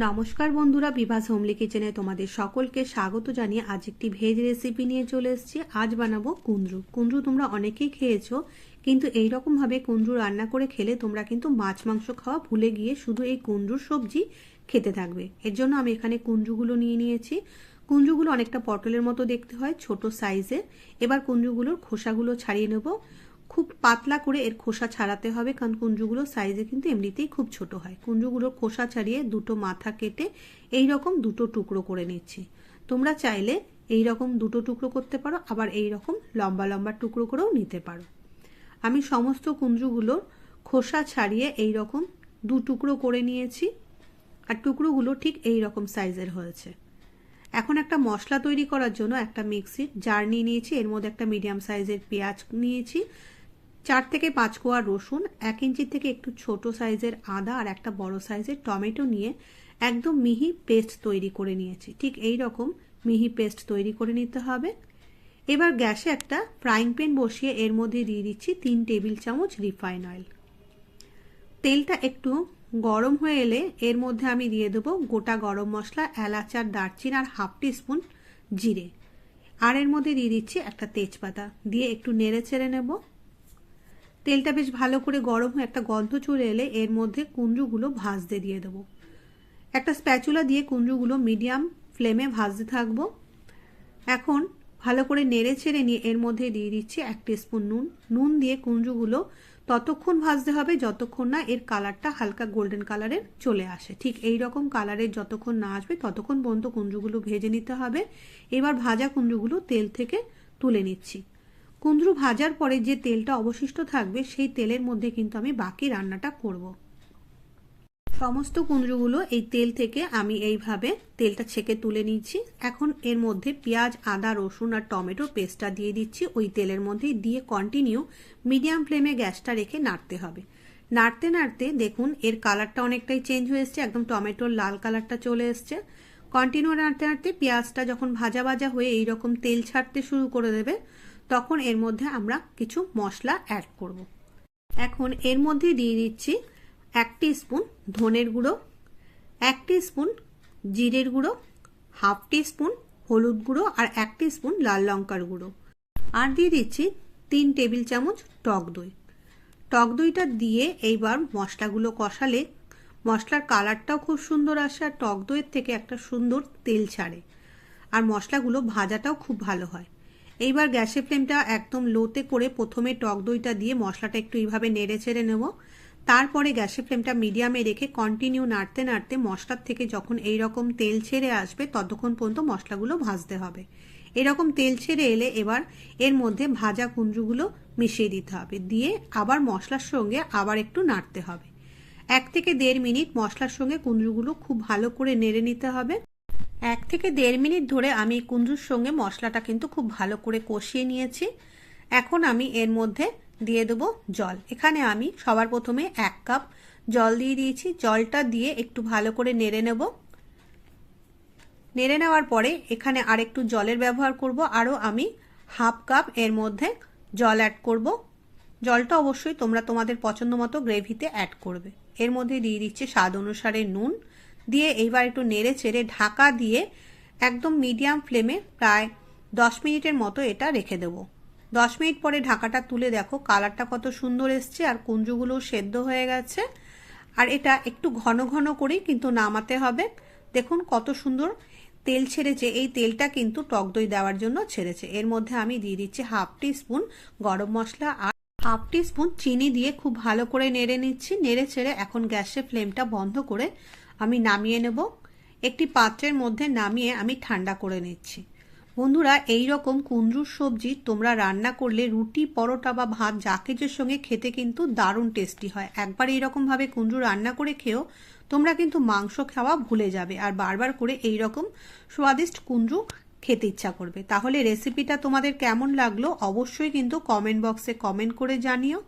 নমস্কার বন্ধুরা, বিভাস হোমলি কিচেনে তোমাদের সকলকে স্বাগত জানিয়ে আজ একটি ভেজ রেসিপি নিয়ে চলে এসেছি। আজ বানাবো কুঁদরু। কুঁদরু তোমরা অনেকেই খেয়েছো, কিন্তু এই রকম ভাবে কুঁদরু রান্না করে খেলে তোমরা কিন্তু মাছ মাংস খাওয়া ভুলে গিয়ে শুধু এই কুঁদরুর সবজি খেতে থাকবে। এর জন্য আমি এখানে কুঁদরুগুলো নিয়ে নিয়েছি। কুঁদরুগুলো অনেকটা পটলের মতো দেখতে হয়, ছোট সাইজের এবার কুঁদরুগুলোর খোসাগুলো ছাড়িয়ে নেব। খুব পাতলা করে এর খোসা ছাড়াতে হবে, কারণ কুঞ্জুগুলো সাইজে কিন্তু এমনিতেই খুব ছোট হয়। কুঞ্জুগুলোর খোসা ছাড়িয়ে দুটো মাথা কেটে এই রকম দুটো টুকরো করে নিচ্ছি। তোমরা চাইলে এই রকম দুটো টুকরো করতে পারো, আবার এই রকম লম্বা লম্বা টুকরো করেও নিতে পারো। আমি সমস্ত কুঞ্জুগুলোর খোসা ছাড়িয়ে এই রকম দু টুকরো করে নিয়েছি, আর টুকরোগুলো ঠিক এই রকম সাইজের হয়েছে। এখন একটা মশলা তৈরি করার জন্য একটা মিক্সির জার নিয়ে নিয়েছি, এর মধ্যে একটা মিডিয়াম সাইজের পেঁয়াজ নিয়েছি চার থেকে পাঁচ কোয়া রসুন, এক ইঞ্চির থেকে একটু ছোট সাইজের আদা আর একটা বড় সাইজের টমেটো নিয়ে একদম মিহি পেস্ট তৈরি করে নিয়েছি। ঠিক এই রকম মিহি পেস্ট তৈরি করে নিতে হবে। এবার গ্যাসে একটা ফ্রাইং প্যান বসিয়ে এর মধ্যে দিয়ে দিচ্ছি তিন টেবিল চামচ রিফাইন অয়েল। তেলটা একটু গরম হয়ে এলে এর মধ্যে আমি দিয়ে দেবো গোটা গরম মশলা, এলাচ আর দারচিন আর হাফ স্পুন জিরে। আর এর মধ্যে দিয়ে দিচ্ছি একটা তেজপাতা। দিয়ে একটু নেড়ে ছেড়ে নেব। তেলটা বেশ ভালো করে গরম হয়ে একটা গন্ধ চলে এলে এর মধ্যে কুঞ্জুগুলো ভাজতে দিয়ে দেবো। একটা স্প্যাচুলা দিয়ে কুঞ্জুগুলো মিডিয়াম ফ্লেমে ভাজতে থাকব। এখন ভালো করে নেড়ে ছেড়ে নিয়ে এর মধ্যে দিয়ে দিচ্ছি এক স্পুন নুন। নুন দিয়ে কুঞ্জুগুলো ততক্ষণ ভাজতে হবে যতক্ষণ না এর কালারটা হালকা গোল্ডেন কালারের চলে আসে। ঠিক এই রকম কালারের যতক্ষণ না আসবে ততক্ষণ পর্যন্ত কুঞ্জুগুলো ভেজে নিতে হবে। এবার ভাজা কুঞ্জুগুলো তেল থেকে তুলে নিচ্ছি। কুঁদরু ভাজার পরে যে তেলটা অবশিষ্ট থাকবে, সেই তেলের মধ্যে কিন্তু আমি বাকি রান্নাটা করব। সমস্ত কুঁদরুগুলো এই তেল থেকে আমি এইভাবে তেলটা ছেঁকে তুলে নিচ্ছি। এখন এর মধ্যে পেঁয়াজ, আদা, রসুন আর টমেটো পেস্টটা দিয়ে দিচ্ছি। ওই তেলের মধ্যে দিয়ে কন্টিনিউ মিডিয়াম ফ্লেমে গ্যাসটা রেখে নাড়তে হবে। নাড়তে নাড়তে দেখুন, এর কালারটা অনেকটাই চেঞ্জ হয়ে এসছে। একদম টমেটোর লাল কালারটা চলে এসছে। কন্টিনিউ নাড়তে নাড়তে পেঁয়াজটা যখন ভাজা ভাজা হয়ে এইরকম তেল ছাড়তে শুরু করে দেবে তখন এর মধ্যে আমরা কিছু মশলা অ্যাড করব। এখন এর মধ্যে দিয়ে দিচ্ছি এক স্পুন ধনের গুঁড়ো, এক স্পুন জিরের গুঁড়ো, হাফ স্পুন হলুদ গুঁড়ো আর এক স্পুন লাল লঙ্কার গুঁড়ো। আর দিয়ে দিচ্ছি তিন টেবিল চামচ টক দই। টক দইটা দিয়ে এইবার মশলাগুলো কষালে মশলার কালারটাও খুব সুন্দর আসে আর টক দইয়ের থেকে একটা সুন্দর তেল ছাড়ে। আর মশলাগুলো ভাজাটাও খুব ভালো হয়। এইবার গ্যাসের ফ্লেমটা একদম লোতে করে প্রথমে টক দইটা দিয়ে মশলাটা একটু এইভাবে নেড়ে ছেড়ে নেব। তারপরে গ্যাসের ফ্লেমটা মিডিয়ামে রেখে কন্টিনিউ নাড়তে নাড়তে মশলার থেকে যখন এই রকম তেল ছেড়ে আসবে ততক্ষণ পর্যন্ত মশলাগুলো ভাজতে হবে। এরকম তেল ছেড়ে এলে এবার এর মধ্যে ভাজা কুঞ্জুগুলো মিশিয়ে দিতে হবে। দিয়ে আবার মশলার সঙ্গে আবার একটু নাড়তে হবে। এক থেকে দেড় মিনিট মশলার সঙ্গে কুঞ্জুগুলো খুব ভালো করে নেড়ে নিতে হবে। এক থেকে দেড় মিনিট ধরে আমি কুঞ্জুর সঙ্গে মশলাটা কিন্তু খুব ভালো করে কষিয়ে নিয়েছি। এখন আমি এর মধ্যে দিয়ে দেবো জল। এখানে আমি সবার প্রথমে এক কাপ জল দিয়ে দিয়েছি। জলটা দিয়ে একটু ভালো করে নেড়ে নেব। নেড়ে নেওয়ার পরে এখানে আরেকটু জলের ব্যবহার করব। আরও আমি হাফ কাপ এর মধ্যে জল অ্যাড করব। জলটা অবশ্যই তোমরা তোমাদের পছন্দ মতো গ্রেভিতে অ্যাড করবে। এর মধ্যে দিয়ে দিচ্ছি স্বাদ অনুসারে নুন। দিয়ে এইবার একটু নেড়ে চেড়ে ঢাকা দিয়ে একদম মিডিয়াম ফ্লেমে প্রায় দশ মিনিটের মতো এটা রেখে দেবো। দশ মিনিট পরে ঢাকাটা তুলে দেখো কালারটা কত সুন্দর এসছে আর কুঞ্জুগুলো সেদ্ধ হয়ে গেছে। আর এটা একটু ঘন ঘন করেই কিন্তু নামাতে হবে। দেখুন কত সুন্দর তেল ছেড়েছে। এই তেলটা কিন্তু টক দই দেওয়ার জন্য ছেড়েছে। এর মধ্যে আমি দিয়ে দিচ্ছি হাফ টি স্পুন গরম মশলা আর হাফ টি স্পুন চিনি দিয়ে খুব ভালো করে নেড়ে নিচ্ছি। নেড়ে ছেড়ে এখন গ্যাসের ফ্লেমটা বন্ধ করে আমি নামিয়ে নেব। একটি পাত্রের মধ্যে নামিয়ে আমি ঠান্ডা করে নিচ্ছি। বন্ধুরা এই রকম কুন্দ্রুর সবজি তোমরা রান্না করলে রুটি, পরোটা বা ভাত যা কিছুর সঙ্গে খেতে কিন্তু দারুণ টেস্টি হয়। একবার এইরকমভাবে কুন্দ্রু রান্না করে খেও, তোমরা কিন্তু মাংস খাওয়া ভুলে যাবে আর বারবার করে এই রকম স্বাদিষ্ট কুন্দ্রু খেতে ইচ্ছা করবে। তাহলে রেসিপিটা তোমাদের কেমন লাগল অবশ্যই কিন্তু কমেন্ট বক্সে কমেন্ট করে জানিও।